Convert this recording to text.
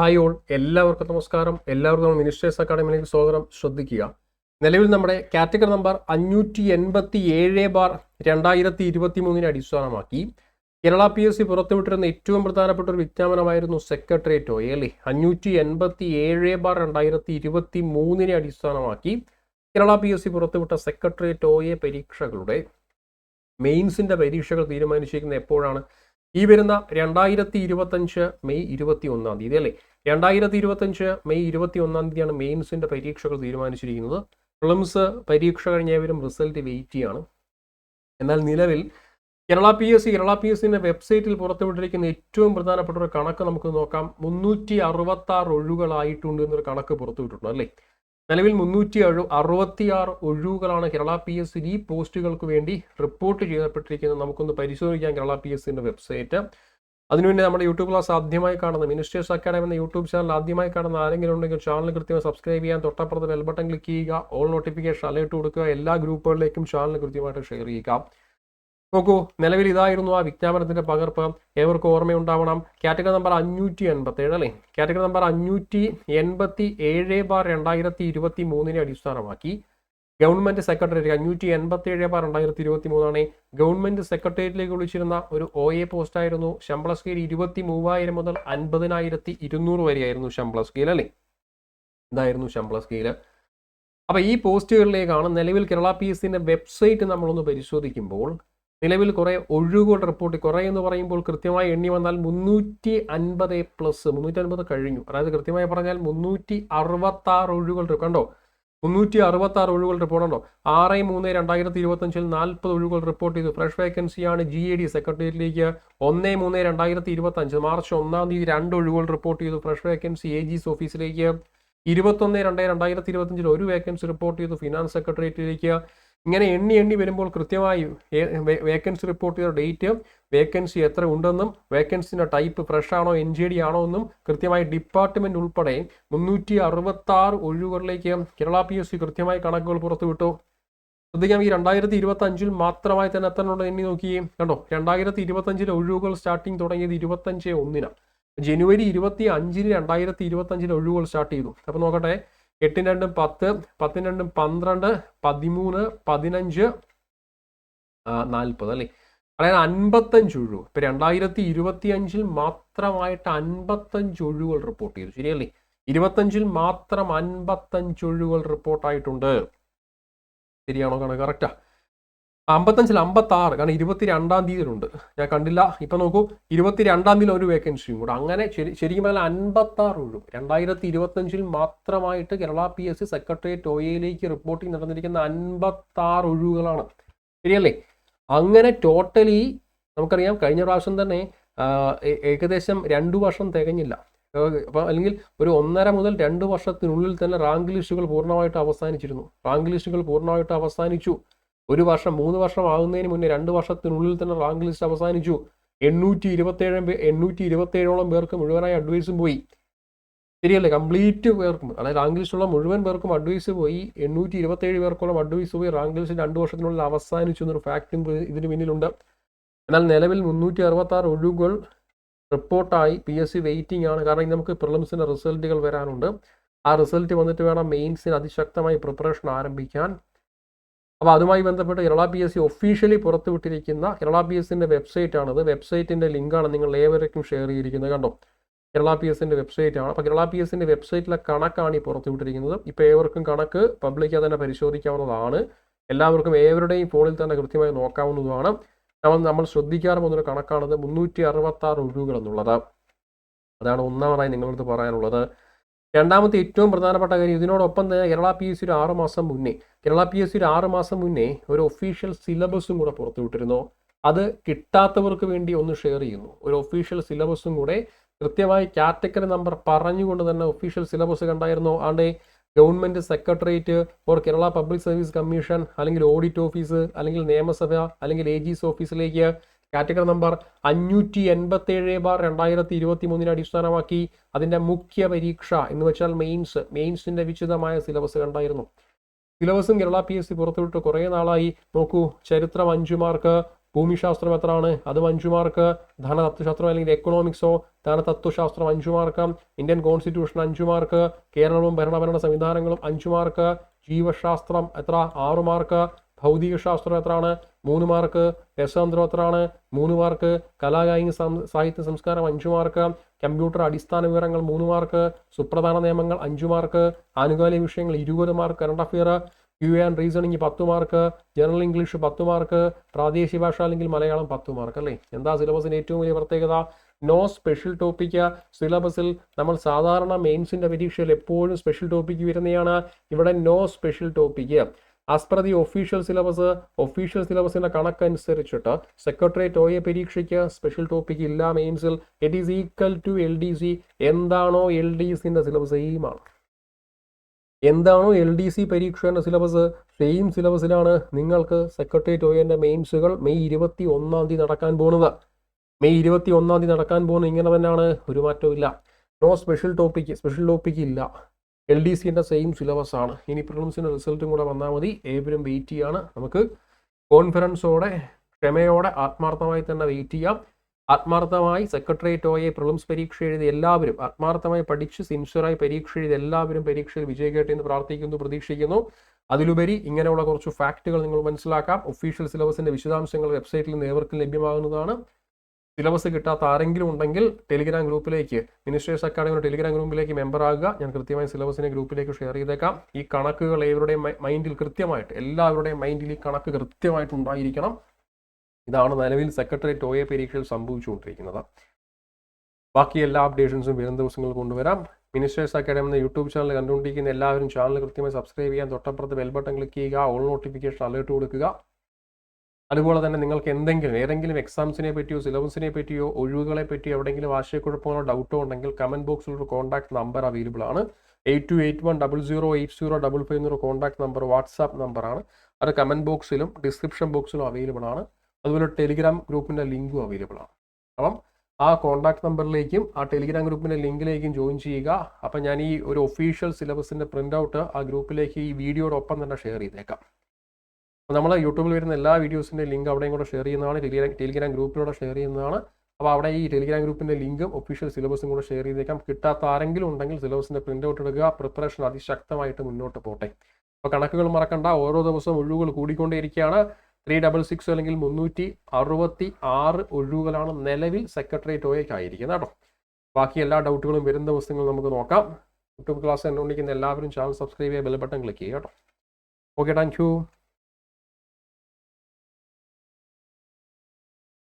Hi all. എല്ലാവർക്കും നമസ്കാരം. എല്ലാവർക്കും നമ്മൾ മിനിസ്റ്റേഴ്സ് അക്കാഡമിയിലേക്ക് സ്വാഗതം. ശ്രദ്ധിക്കുക. നിലവിൽ നമ്മുടെ കാറ്റഗറി നമ്പർ അഞ്ഞൂറ്റി എൺപത്തി ഏഴ് ബാർ രണ്ടായിരത്തി ഇരുപത്തി മൂന്നിനെ അടിസ്ഥാനമാക്കി കേരള പി എസ് സി പുറത്തുവിട്ടിരുന്ന ഏറ്റവും പ്രധാനപ്പെട്ട ഒരു വിജ്ഞാപനമായിരുന്നു സെക്രട്ടേറിയറ്റ് ഓ അല്ലേ? അഞ്ഞൂറ്റി എൺപത്തി ഏഴ് ബാർ രണ്ടായിരത്തി ഇരുപത്തി മൂന്നിനെ അടിസ്ഥാനമാക്കി കേരള പി എസ് സി പുറത്തുവിട്ട സെക്രട്ടേറിയറ്റ് ഒ എ പരീക്ഷകളുടെ മെയിൻസിന്റെ പരീക്ഷകൾ തീരുമാനിച്ചിരിക്കുന്നത് എപ്പോഴാണ്? ഈ വരുന്ന രണ്ടായിരത്തി ഇരുപത്തഞ്ച് മെയ് ഇരുപത്തി ഒന്നാം തീയതി അല്ലേ? രണ്ടായിരത്തി ഇരുപത്തഞ്ച് മെയ് ഇരുപത്തി ഒന്നാം തീയതിയാണ് മെയിൻസിന്റെ പരീക്ഷകൾ തീരുമാനിച്ചിരിക്കുന്നത്. പ്രിലിംസ് പരീക്ഷ കഴിഞ്ഞവരും റിസൾട്ട് വെയിറ്റ് ചെയ്യാണ്. എന്നാൽ നിലവിൽ Kerala P S C Kerala P S സിന്റെ വെബ്സൈറ്റിൽ പുറത്തുവിട്ടിരിക്കുന്ന ഏറ്റവും പ്രധാനപ്പെട്ട ഒരു കണക്ക് നമുക്ക് നോക്കാം. മുന്നൂറ്റി അറുപത്തി ആറ് ഒഴിവുകളായിട്ടുണ്ട് എന്നൊരു കണക്ക് പുറത്തുവിട്ടിട്ടുണ്ട് അല്ലേ? നിലവിൽ മുന്നൂറ്റി അഴു അറുപത്തിയാറ് ഒഴിവുകളാണ് കേരള പി എസ് സി ഈ പോസ്റ്റുകൾക്ക് വേണ്ടി റിപ്പോർട്ട് ചെയ്യപ്പെട്ടിരിക്കുന്നത്. നമുക്കൊന്ന് പരിശോധിക്കാം കേരള പി എസ് സിന്റെ വെബ്സൈറ്റ്. അതിനുവേണ്ടി നമ്മുടെ യൂട്യൂബ് ക്ലാസ് ആദ്യമായി കാണുന്ന മിനിസ്റ്റേഴ്സ് അക്കാഡമി എന്ന യൂട്യൂബ് ചാനൽ ആദ്യമായി കാണുന്ന ആരെങ്കിലും ഉണ്ടെങ്കിൽ ചാനൽ കൃത്യമായി സബ്സ്ക്രൈബ് ചെയ്യാൻ തൊട്ടപ്പുറത്ത് ബെൽബട്ടൺ ക്ലിക്ക് ചെയ്യുക. ഓൾ നോട്ടിഫിക്കേഷൻ അലേർട്ട് കൊടുക്കുക. എല്ലാ ഗ്രൂപ്പുകളിലേക്കും ചാനൽ കൃത്യമായിട്ട് ഷെയർ ചെയ്യുക. നോക്കൂ നിലവിൽ ഇതായിരുന്നു ആ വിജ്ഞാപനത്തിന്റെ പകർപ്പ്. ഏവർക്കും ഓർമ്മയുണ്ടാവണം. കാറ്റഗറി നമ്പർ അഞ്ഞൂറ്റി എൺപത്തി ഏഴ് അല്ലേ? കാറ്റഗറി നമ്പർ അഞ്ഞൂറ്റി എൺപത്തി ഏഴ് ബാർ രണ്ടായിരത്തി ഇരുപത്തി മൂന്നിനെ അടിസ്ഥാനമാക്കി ഗവൺമെന്റ് സെക്രട്ടേറിയറ്റ് അഞ്ഞൂറ്റി എൺപത്തി ഏഴ് ബാർ രണ്ടായിരത്തി ഇരുപത്തി മൂന്നാണ് ഗവൺമെന്റ് സെക്രട്ടേറിയറ്റിലേക്ക് വിളിച്ചിരുന്ന ഒരു ഒ എ പോസ്റ്റ് ആയിരുന്നു. ശമ്പള സ്കെയിൽ ഇരുപത്തി മൂവായിരം മുതൽ അൻപതിനായിരത്തി ഇരുന്നൂറ് വരെയായിരുന്നു ശമ്പള സ്കെയിൽ അല്ലേ? ഇതായിരുന്നു ശമ്പള സ്കെയിൽ. അപ്പൊ ഈ പോസ്റ്റുകളിലേക്കാണ് നിലവിൽ കേരള പി എസ് സിന്റെ വെബ്സൈറ്റ് നമ്മളൊന്ന് പരിശോധിക്കുമ്പോൾ നിലവിൽ കുറെ ഒഴിവുകൾ റിപ്പോർട്ട് കുറെ എന്ന് പറയുമ്പോൾ കൃത്യമായി എണ്ണി വന്നാൽ മുന്നൂറ്റി അൻപത് പ്ലസ് മുന്നൂറ്റി അൻപത് കഴിഞ്ഞു. അതായത് കൃത്യമായി പറഞ്ഞാൽ മുന്നൂറ്റി അറുപത്തി ആറ് ഒഴിവുകൾ റി- കണ്ടോ? മുന്നൂറ്റി അറുപത്തി ആറ് ഒഴിവുകൾ റിപ്പോർട്ട് ഉണ്ടോ? ആറ് മൂന്ന് രണ്ടായിരത്തി ഇരുപത്തഞ്ചിൽ നാൽപ്പത് ഒഴിവുകൾ റിപ്പോർട്ട് ചെയ്തു. ഫ്രഷ് വേക്കൻസിയാണ് ജി എ ഡി സെക്രട്ടേറിയറ്റിലേക്ക് ഒന്ന് മൂന്ന് രണ്ടായിരത്തി ഇരുപത്തി അഞ്ച് മാർച്ച് ഒന്നാം തീയതി രണ്ട് ഒഴിവുകൾ റിപ്പോർട്ട് ചെയ്തു. ഫ്രഷ് വേക്കൻസി എ ജിസ് ഓഫീസിലേക്ക് ഇരുപത്തൊന്ന് രണ്ട് രണ്ടായിരത്തി ഇരുപത്തഞ്ചിൽ ഒരു വേക്കൻസി റിപ്പോർട്ട് ചെയ്തു. ഫിനാൻസ് സെക്രട്ടേറിയറ്റിലേക്ക് ഇങ്ങനെ എണ്ണി എണ്ണി വരുമ്പോൾ കൃത്യമായി വേക്കൻസി റിപ്പോർട്ട് ചെയ്ത ഡേറ്റ് വേക്കൻസി എത്ര ഉണ്ടെന്നും വേക്കൻസിന്റെ ടൈപ്പ് ഫ്രഷ് ആണോ എൻ ജി ഡി ആണോ എന്നും കൃത്യമായി ഡിപ്പാർട്ട്മെന്റ് ഉൾപ്പെടെ മുന്നൂറ്റി അറുപത്തി ആറ് ഒഴിവുകളിലേക്ക് കേരള പി എസ് സി കൃത്യമായി കണക്കുകൾ പുറത്തുവിട്ടു. ശ്രദ്ധിക്കാം ഈ രണ്ടായിരത്തി ഇരുപത്തി അഞ്ചിൽ മാത്രമായി തന്നെ ഉണ്ടോ എണ്ണി നോക്കിയേ കണ്ടോ രണ്ടായിരത്തി ഇരുപത്തി അഞ്ചിലെ ഒഴിവുകൾ സ്റ്റാർട്ടിങ് തുടങ്ങിയത് ഇരുപത്തഞ്ച് ഒന്നിനാണ് ജനുവരി ഇരുപത്തി അഞ്ചിന് രണ്ടായിരത്തി ഇരുപത്തി അഞ്ചിലെ ഒഴിവുകൾ സ്റ്റാർട്ട് ചെയ്തു. അപ്പോൾ നോക്കട്ടെ എട്ടും രണ്ടും പത്ത് പത്തും രണ്ടും പന്ത്രണ്ട് പതിമൂന്ന് പതിനഞ്ച് നാൽപ്പത് അല്ലേ? അതായത് അൻപത്തഞ്ച് ഒഴിവ്. ഇപ്പൊ രണ്ടായിരത്തി ഇരുപത്തി അഞ്ചിൽ മാത്രമായിട്ട് അൻപത്തഞ്ച് ഒഴിവുകൾ റിപ്പോർട്ട് ചെയ്തു. ശരിയല്ലേ? ഇരുപത്തഞ്ചിൽ മാത്രം അൻപത്തഞ്ച് ഒഴിവുകൾ റിപ്പോർട്ടായിട്ടുണ്ട് ശരിയാണോ? കണക്ക്? കറക്റ്റാ അമ്പത്തഞ്ചിൽ അമ്പത്തി ആറ് കാരണം ഇരുപത്തി രണ്ടാം തീയതിയിലുണ്ട്. ഞാൻ കണ്ടില്ല. ഇപ്പൊ നോക്കൂ ഇരുപത്തി രണ്ടാം തീയതി ഒരു വേക്കൻസിയും കൂടെ. അങ്ങനെ ശരി ശരിക്കും പറഞ്ഞാൽ അൻപത്തി ആറ് ഒഴിവ് രണ്ടായിരത്തി ഇരുപത്തഞ്ചിൽ മാത്രമായിട്ട് Kerala P S C secretariat ഒയിലേക്ക് reporting നടന്നിരിക്കുന്ന അൻപത്തി ആറ് ഒഴിവുകളാണ് ശരിയല്ലേ? അങ്ങനെ ടോട്ടലി നമുക്കറിയാം കഴിഞ്ഞ പ്രാവശ്യം തന്നെ ഏകദേശം രണ്ടു വർഷം തികഞ്ഞില്ല. അപ്പോൾ അല്ലെങ്കിൽ ഒരു ഒന്നര മുതൽ രണ്ട് വർഷത്തിനുള്ളിൽ തന്നെ റാങ്ക് ലിസ്റ്റുകൾ പൂർണമായിട്ട് അവസാനിച്ചിരുന്നു. റാങ്ക് ലിസ്റ്റുകൾ പൂർണമായിട്ട് അവസാനിച്ചു. ഒരു വർഷം മൂന്ന് വർഷം ആകുന്നതിന് മുന്നേ രണ്ട് വർഷത്തിനുള്ളിൽ തന്നെ റാങ്ക് ലിസ്റ്റ് അവസാനിച്ചു. എണ്ണൂറ്റി ഇരുപത്തേഴ് എണ്ണൂറ്റി ഇരുപത്തേഴോളം പേർക്ക് മുഴുവനായി അഡ്വൈസും പോയി. ശരിയല്ലേ? കംപ്ലീറ്റ് പേർക്കും അതായത് റാങ്ക് ലിസ്റ്റുള്ള മുഴുവൻ പേർക്കും അഡ്വൈസ് പോയി. എണ്ണൂറ്റി ഇരുപത്തേഴ് പേർക്കോളം അഡ്വൈസ് പോയി. റാങ്ക് ലിസ്റ്റ് രണ്ട് വർഷത്തിനുള്ളിൽ അവസാനിച്ചു എന്നൊരു ഫാക്റ്റും ഇതിന് പിന്നിലുണ്ട്. എന്നാൽ നിലവിൽ മുന്നൂറ്റി അറുപത്തി ആറ് ഒഴിവുകൾ റിപ്പോർട്ടായി. പി എസ് സി വെയിറ്റിംഗ് ആണ്. കാരണം നമുക്ക് പ്രിലിംസിന്റെ റിസൾട്ടുകൾ വരാനുണ്ട്. ആ റിസൾട്ട് വന്നിട്ട് വേണം മെയിൻസിന് അതിശക്തമായി പ്രിപ്പറേഷൻ ആരംഭിക്കാൻ. അപ്പോൾ അതുമായി ബന്ധപ്പെട്ട് Kerala P S C officially പുറത്തുവിട്ടിരിക്കുന്ന Kerala P S website ആണത്. വെബ്സൈറ്റിന്റെ ലിങ്കാണ് നിങ്ങൾ ഏവരേക്കും ഷെയർ ചെയ്തിരിക്കുന്നത് കണ്ടോ? കേരള പി എസിന്റെ വെബ്സൈറ്റ് ആണ്. അപ്പോൾ കേരള പി എസ് സിന്റെ വെബ്സൈറ്റിലെ കണക്കാണ് ഈ പുറത്തുവിട്ടിരിക്കുന്നത്. ഇപ്പോൾ ഏവർക്കും കണക്ക് പബ്ലിക്കായി തന്നെ പരിശോധിക്കാവുന്നതാണ്. എല്ലാവർക്കും ഏവരുടെയും ഫോണിൽ തന്നെ കൃത്യമായി നോക്കാവുന്നതുമാണ്. നമ്മൾ നമ്മൾ ശ്രദ്ധിക്കാറ് പോകുന്നൊരു കണക്കാണത് മുന്നൂറ്റി അറുപത്തി ആറ് ഒഴിവുകൾ എന്നുള്ളത്. അതാണ് ഒന്നാമതായി നിങ്ങളടുത്ത് പറയാനുള്ളത്. രണ്ടാമത്തെ ഏറ്റവും പ്രധാനപ്പെട്ട കാര്യം ഇതിനോടൊപ്പം തന്നെ കേരള പി എസ് സി ഒരു ആറ് മാസം മുന്നേ കേരള പി എസ് സി ഒരു ആറ് മാസം മുന്നേ ഒരു ഒഫീഷ്യൽ സിലബസും കൂടെ പുറത്തുവിട്ടിരുന്നു. അത് കിട്ടാത്തവർക്ക് വേണ്ടി ഒന്ന് ഷെയർ ചെയ്യുന്നു. ഒരു ഒഫീഷ്യൽ സിലബസും കൂടെ കൃത്യമായി കാറ്റഗറി നമ്പർ പറഞ്ഞുകൊണ്ട് തന്നെ ഒഫീഷ്യൽ സിലബസ് കണ്ടായിരുന്നു. ആണ്ടേ government secretariat or Kerala public service commission അല്ലെങ്കിൽ ഓഡിറ്റ് ഓഫീസ് അല്ലെങ്കിൽ നിയമസഭ അല്ലെങ്കിൽ എ ജിസ് ഓഫീസിലേക്ക് കാറ്റഗറി നമ്പർ അഞ്ഞൂറ്റി എൺപത്തി ഏഴ് ബാർ രണ്ടായിരത്തി ഇരുപത്തി മൂന്നിനെ അടിസ്ഥാനമാക്കി അതിന്റെ മുഖ്യ പരീക്ഷ എന്ന് വെച്ചാൽ മെയിൻസ് മെയിൻസിന്റെ വിശദമായ സിലബസ് കണ്ടായിരുന്നു. സിലബസും കേരള പി എസ് സി പുറത്തുവിട്ട് കുറേ നാളായി. നോക്കൂ ചരിത്രം അഞ്ചു മാർക്ക് ഭൂമിശാസ്ത്രം എത്രയാണ്? അതും അഞ്ചു മാർക്ക് ധനതത്വശാസ്ത്രം അല്ലെങ്കിൽ എക്കണോമിക്സോ ധനതത്വശാസ്ത്രം അഞ്ചു മാർക്ക് ഇന്ത്യൻ കോൺസ്റ്റിറ്റ്യൂഷൻ അഞ്ചു മാർക്ക് കേരളവും ഭരണഭരണ സംവിധാനങ്ങളും അഞ്ചു മാർക്ക് ജീവശാസ്ത്രം എത്ര? ആറു മാർക്ക് ഭൗതിക ശാസ്ത്രം എത്രയാണ്? മൂന്ന് മാർക്ക്. രസതന്ത്രം എത്രയാണ്? മൂന്ന് മാർക്ക്. കലാകായിക സാഹിത്യ സംസ്കാരം അഞ്ചു മാർക്ക്. കമ്പ്യൂട്ടർ അടിസ്ഥാന വിവരങ്ങൾ മൂന്ന് മാർക്ക്. സുപ്രധാന നിയമങ്ങൾ അഞ്ചു മാർക്ക്. ആനുകാലിക വിഷയങ്ങൾ ഇരുപത് mark. Current affair Q and reasoning പത്ത് മാർക്ക്. ജനറൽ ഇംഗ്ലീഷ് പത്ത് മാർക്ക്. പ്രാദേശിക ഭാഷ അല്ലെങ്കിൽ മലയാളം പത്ത് മാർക്ക് അല്ലേ? എന്താ സിലബസിന് ഏറ്റവും വലിയ പ്രത്യേകത? നോ സ്പെഷ്യൽ ടോപ്പിക്ക് സിലബസിൽ നമ്മൾ സാധാരണ മെയിൻസിന്റെ പരീക്ഷയിൽ എപ്പോഴും സ്പെഷ്യൽ ടോപ്പിക്ക് വരുന്നതാണ്. ഇവിടെ no special topic as per the official syllabus official സിലബസിന്റെ കണക്കനുസരിച്ചിട്ട് സെക്രട്ടേറിയറ്റ് ഒ എ പരീക്ഷയ്ക്ക് സ്പെഷ്യൽ ടോപ്പിക് ഇല്ല മെയിൻസിൽ it is equal to L D C എന്താണോ എൽ ഡി സിന്റെ സിലബസ് സെയിമാണ് എന്താണോ എൽ ഡി സി പരീക്ഷയുടെ സിലബസ് സെയിം സിലബസിലാണ് നിങ്ങൾക്ക് സെക്രട്ടേറിയറ്റ് ഒ എന്റെ മെയിൻസുകൾ മെയ് ഇരുപത്തി ഒന്നാം തീയതി നടക്കാൻ പോകുന്നത് മെയ് ഇരുപത്തി ഒന്നാം തീയതി നടക്കാൻ പോകുന്നത് ഇങ്ങനെ തന്നെയാണ് ഒരു മാറ്റവും ഇല്ല. No special topic special topic ഇല്ല. എൽ ഡി സിന്റെ സെയിം സിലബസ് ആണ്. ഇനി പ്രിലിംസിന്റെ റിസൾട്ടും കൂടെ വന്നാൽ മതി. ഏവരും വെയിറ്റ് ചെയ്യാണ്. നമുക്ക് കോൺഫിഡൻസോടെ ക്ഷമയോടെ ആത്മാർത്ഥമായി തന്നെ വെയിറ്റ് ചെയ്യാം. ആത്മാർത്ഥമായി സെക്രട്ടേറിയറ്റ് ഒയെ പ്രിലിംസ് പരീക്ഷ എഴുതി എല്ലാവരും ആത്മാർത്ഥമായി പഠിച്ച് സിൻസിയറായി പരീക്ഷ എഴുതി എല്ലാവരും പരീക്ഷയിൽ വിജയിക്കട്ടെ എന്ന് പ്രാർത്ഥിക്കുന്നു പ്രതീക്ഷിക്കുന്നു. അതിലുപരി ഇങ്ങനെയുള്ള കുറച്ച് ഫാക്റ്റുകൾ നിങ്ങൾ മനസ്സിലാക്കാം. ഒഫീഷ്യൽ സിലബസിന്റെ വിശദാംശങ്ങൾ വെബ്സൈറ്റിൽ നിന്ന് ഏവർക്കും ലഭ്യമാകുന്നതാണ്. സിലബസ് കിട്ടാത്ത ആരെങ്കിലും ഉണ്ടെങ്കിൽ ടെലിഗ്രാം ഗ്രൂപ്പിലേക്ക് മിനിസ്റ്റേഴ്സ് അക്കാഡമിയുടെ ടെലിഗ്രാം ഗ്രൂപ്പിലേക്ക് മെമ്പർ ആകുക. ഞാൻ കൃത്യമായി സിലബസിനെ ഗ്രൂപ്പിലേക്ക് ഷെയർ ചെയ്തേക്കാം. ഈ കണക്കുകൾ ഏവരുടെയും മൈൻഡിൽ കൃത്യമായിട്ട് എല്ലാവരുടെയും മൈൻഡിൽ ഈ കണക്ക് കൃത്യമായിട്ട് ഉണ്ടായിരിക്കണം. ഇതാണ് നിലവിൽ സെക്രട്ടേറിയറ്റ് ഒ എ പരീക്ഷയിൽ സംഭവിച്ചുകൊണ്ടിരിക്കുന്നത്. ബാക്കി എല്ലാ അപ്ഡേഷൻസും വരും ദിവസങ്ങൾ കൊണ്ടുവരാം. മിനിസ്റ്റേഴ്സ് അക്കാഡമി എന്ന യൂട്യൂബ് ചാനൽ കണ്ടുകൊണ്ടിരിക്കുന്ന എല്ലാവരും ചാനൽ കൃത്യമായി സബ്സ്ക്രൈബ് ചെയ്യാൻ തൊട്ടപ്പുറത്ത് ബെൽ ബട്ടൺ ക്ലിക്ക് ചെയ്യുക. ഓൾ നോട്ടിഫിക്കേഷൻ അലേർട്ട് കൊടുക്കുക. അതുപോലെ തന്നെ നിങ്ങൾക്ക് എന്തെങ്കിലും ഏതെങ്കിലും എക്സാംസിനെ പറ്റിയോ സിലബസിനെ പറ്റിയോ ഒഴിവുകളെ പറ്റിയോ എവിടെയെങ്കിലും ആശയക്കുഴപ്പമോ ഡൗട്ടോ ഉണ്ടെങ്കിൽ കമന്റ് ബോക്സിൽ ഒരു കോൺടാക്ട് നമ്പർ അവൈലബിൾ ആണ്. Eight two eight one double zero eight zero double five എന്നൊരു കോൺടാക്ട് നമ്പർ വാട്സാപ്പ് നമ്പറാണ് അത് കമന്റ് ബോക്സിലും ഡിസ്ക്രിപ്ഷൻ ബോക്സിലും അവൈലബിൾ ആണ്. അതുപോലെ ടെലിഗ്രാം ഗ്രൂപ്പിന്റെ ലിങ്കും അവൈലബിൾ ആണ്. അപ്പം ആ കോൺടാക്ട് നമ്പറിലേക്കും ആ ടെലിഗ്രാം ഗ്രൂപ്പിന്റെ ലിങ്കിലേക്കും ജോയിൻ ചെയ്യുക. അപ്പം ഞാൻ ഈ ഒരു ഒഫീഷ്യൽ സിലബസിന്റെ പ്രിന്റ് ഔട്ട് ആ ഗ്രൂപ്പിലേക്ക് ഈ വീഡിയോടൊപ്പം തന്നെ ഷെയർ ചെയ്തേക്കാം. നമ്മൾ യൂട്യൂബിൽ വരുന്ന എല്ലാ വീഡിയോസിന്റെ ലിങ്ക് അവിടെയും കൂടെ ഷെയർ ചെയ്യുന്നതാണ്. ടെലിഗ്രാം ടെലിഗ്രാം ഗ്രൂപ്പിലൂടെ ഷെയർ ചെയ്യുന്നതാണ്. അപ്പോൾ അവിടെ ഈ ടെലിഗ്രാം ഗ്രൂപ്പിന്റെ ലിങ്കും ഒഫീഷ്യൽ സിലബസും കൂടെ ഷെയർ ചെയ്തേക്കാം. കിട്ടാത്ത ആരെങ്കിലും ഉണ്ടെങ്കിൽ സിലബസിന്റെ പ്രിന്റ് ഔട്ട് എടുക്കുക പ്രിപ്പറേഷൻ അതിശക്തമായിട്ട് മുന്നോട്ട് പോട്ടെ. അപ്പോൾ കണക്കുകൾ മറക്കണ്ട. ഓരോ ദിവസവും ഒഴിവുകൾ കൂടിക്കൊണ്ടേയിരിക്കുകയാണ്. ത്രീ ഡബിൾ സിക്സ് അല്ലെങ്കിൽ മുന്നൂറ്റി അറുപത്തി ആറ് ഒഴിവുകളാണ് നിലവിൽ സെക്രട്ടേറിയറ്റ് ഒയ്ക്ക് ആയിരിക്കുന്നത് കേട്ടോ. ബാക്കി എല്ലാ ഡൗട്ടുകളും വരുന്ന ദിവസങ്ങൾ നമുക്ക് നോക്കാം. യൂട്യൂബ് ക്ലാസ് കണ്ടുകൊണ്ടിരിക്കുന്ന എല്ലാവരും ചാനൽ സബ്സ്ക്രൈബ് ചെയ്യുക ബെൽ ബട്ടൺ ക്ലിക്ക് ചെയ്യുക കേട്ടോ. Okay thank